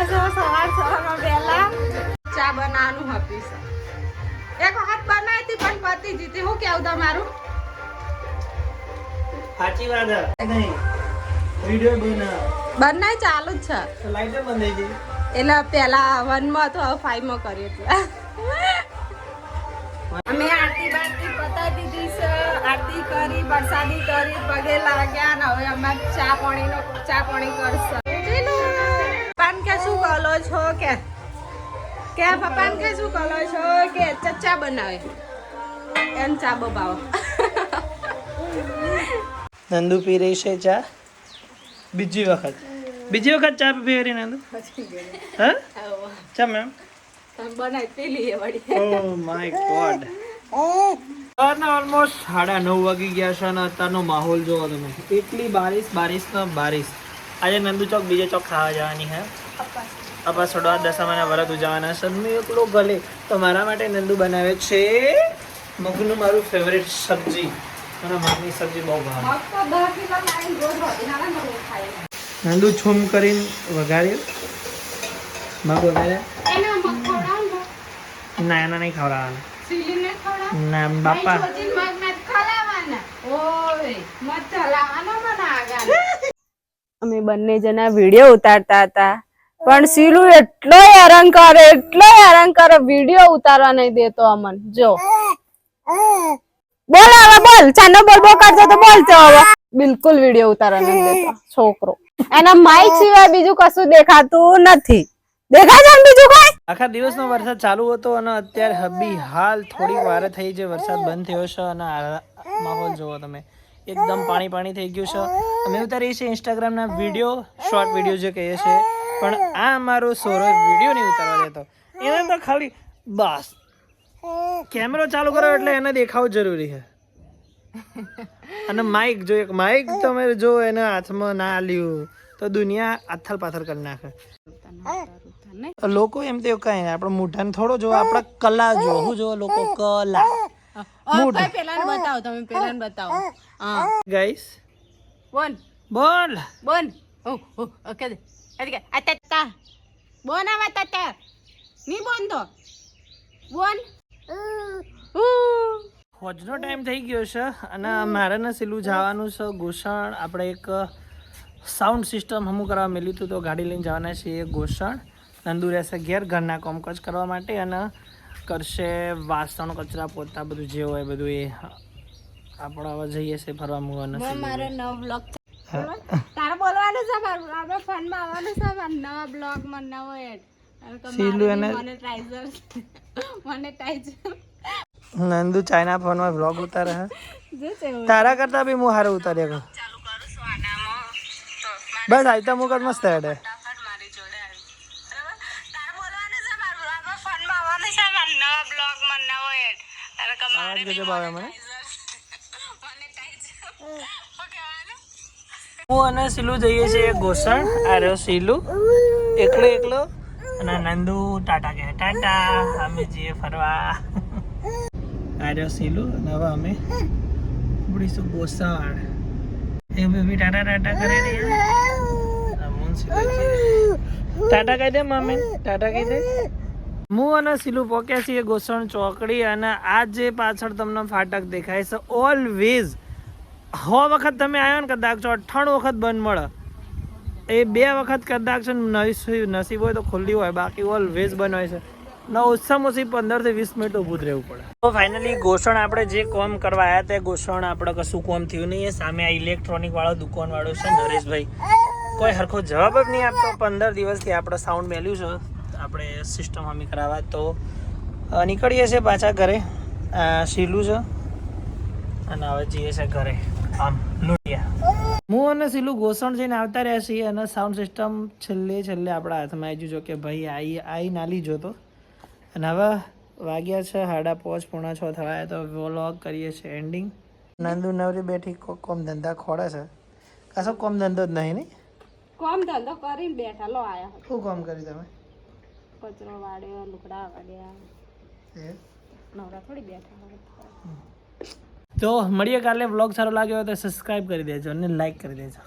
ગયા છે સવાર સવારમાં વહેલા. ચા બનાવવાનું હપીશ એક વખત બનાવી હતી પણ પતી જીતી હું કેવું તમારું સાચી વાત નહીં વિડિયો બના બનાવી ચાલુ જ છે. તો બંધ થઈ ગઈ? એટલે પેલા વનમાં તો હવે ફાઈવમાં કરીએ એટલે અમે આરતી બારતી પતાવી દીધી છે. આરતી કરી વરસાદી કરી પગે લાગ્યા ને હવે અમે ચા પાણીનો ચા પાણી કરશે. પપ્પાને કે શું કરો છો કે? કે પપ્પાને કે શું કરો છો કે ચચ્ચા બનાવે? એમ ચા બબાવો. નંદુ પી રહી છે ચા? બીજી વખત. બીજી વખત ચા પી રહી નંદુ? હા? ચા મેમ? બનાવી પી લઈએ વળી. Oh my god. સવારના ઓલમોસ્ટ સાડા નવ વાગી ગયા છે અને અત્યારનો માહોલ જોવો તમે. એટલી બારિશ બારિશ ને બારિશ. આજે નંદુ ચોક બીજે ચોક ખાવા જવાની હે અપા સોડવા દશામાના વરત ઉજવવાના છે. મેં એકલો ગલે. તો મારા માટે નંદુ બનાવે છે. મગનું મારું ફેવરેટ સબ્જી. મને મગની સબ્જી બહુ ભાવે. નંદુ છૂમ કરીને વઘાર્યું મગ ખવડાવો ને, એના નહીં ખવડાવવાના. ના બાપા. અમે બંને જણા વીડિયો ઉતારતા હતા. પણ સીલુ એટલો હેરાન એટલો હેરાન કરે વીડિયો ઉતારવા નહીં દેતો અમન. જો. બોલ હવે, બોલ. ચાનો બોલ બો કરજો તો બોલ તો હવે. બિલકુલ વીડિયો ઉતારવા નહીં દેતો, છોકરો. એના માઇક સિવાય બીજું કશું દેખાતું નથી. દેખાય છે બીજું કઈ? આખા દિવસનો વરસાદ ચાલુ હતો અને અત્યારે હબી હાલ થોડી વાર થઈ જે વરસાદ બંધ થયો છે અને માહોલ જુઓ તમે. એકદમ પાણી પાણી થઈ ગયું છે. અમે ઉતારીએ છીએ ઇન્સ્ટાગ્રામના વીડિયો શોર્ટ વીડિયો જે કહીએ છીએ. પણ આ મારો સોરો વીડિયો નહીં ઉતારવા દેતો. એને તો ખાલી બસ. કેમેરો ચાલુ કરો એટલે એને દેખાવું જરૂરી છે. અને માઇક જો એક માઇક તમે જો એને હાથમાં ના લ્યું તો દુનિયા આથલ પાથલ કરી નાખે. લોકો એમ તો કઈ નહીં આપણે મોઢાને થોડો જો આપણે કલા જો હું જો લોકો કલા. મોઢું. પેલા બતાવો તમે બતાવો. હા. ગાઈસ બોલ. બોન ઓ ઓ ઓકે. કે અતતા બોન આવા તતા ની બોન તો? બોન? હોજનો ટાઈમ થઈ ગયો છે અને મારે ને સિલું જવાનું છે ગોસણ આપણે એક સાઉન્ડ સિસ્ટમ હમું કરવા મેલ્યું હતું તો ગાડી લઈને જવાના છીએ ગોસણ નંદુ રહેશે ઘેર ઘરના કોમકાજ કરવા માટે અને કરશે વાસણ કચરા પોતા બધું જે હોય બધું એ. આપણે હવે જઈએ છીએ ફરવા મૂકવાના મારો નવો બ્લોગ બોલવાનું છે મારું આપણે ફોનમાં આવવાનું છે મારા નવા બ્લોગમાં નવો એડ. સીલુ અને મોનેટાઇઝર મોનેટાઇઝર નંદુ ચાઇના ફોનમાં વ્લોગ ઉતારે હે. તારા કરતા બી હું હારું ઉતારે કરું. છું આનામાં તો બસ મુકત મસ્ત હેડે. આવવાનું બ્લોગ આવાજ ગજબ આવે મને. હું અને સિલુ જઈએ છીએ ગોસણ. આ રહ્યો સિલુ એકલો એકલો. અને નંદુ ટાટા કે ટાટા, અમે જઈએ ફરવા. આ રહ્યો સિલુ અને હવે અમે ઉપડીશું ગોસણ? એ બેબી ટાટા ટાટા કરે જઈએ. ટાટા કહી દે મમ્મી ટાટા કહી દે. હું અને સિલુ પોક્યા છીએ ગોસણ ચોકડી અને આ જે પાછળ તમને ફાટક દેખાય છે ઓલવેઝ હો વખત તમે આવ્યો ને કદાચ છો અઠ્ઠાણું વખત બંધ મળે. એ બે વખત કદાચ છે ને નસીબ હોય તો ખુલ્લી હોય, બાકી ઓલવેઝ બંધ હોય છે. ના ઓછામાં ઓછી પંદરથી વીસ મિનિટ ઊભું જ રહેવું પડે. તો ફાઇનલી ગોષણ આપણે જે કોમ કરવા આવ્યા તે ગોષણ આપણે કશું કોમ થયું નહીં. એ સામે આ ઇલેક્ટ્રોનિક વાળો દુકાન વાળો છે, નરેશભાઈ. કોઈ હરખો જવાબ જ નહીં આપતો. પંદર દિવસથી આપણે સાઉન્ડ મેલ્યું છે. આપણે સિસ્ટમ અમે કરાવવા. તો નીકળીએ છીએ પાછા ઘરે. સીલું છે. અને હવે જઈએ છે ઘરે. હું અને સીલું ગોસણ જઈને આવતા રહ્યા છીએ અને સાઉન્ડ સિસ્ટમ છેલ્લે છેલ્લે આપણા હાથમાં આવી જો કે ભાઈ આઈ આઈ ના લીજો તો. અને હવે વાગ્યા છે સાડા પાંચ પોણા છ થવાય તો વ્લોગ કરીએ છીએ એન્ડિંગ નંદુ નવરી બેઠી કોમ ધંધા ખોડે છે. કશો કોમ ધંધો જ નહીં નહીં કોમ ધંધો કરીને બેઠા લો આયા. શું કોમ કર્યું તમે? કચરો વાળ્યો લુકડા વાળ્યા. એ? નવરા થોડી બેઠા હોય. તો મળીએ કાલે. બ્લોગ સારો લાગ્યો હોય તો સબસ્ક્રાઈબ કરી દેજો અને લાઈક કરી દેજો.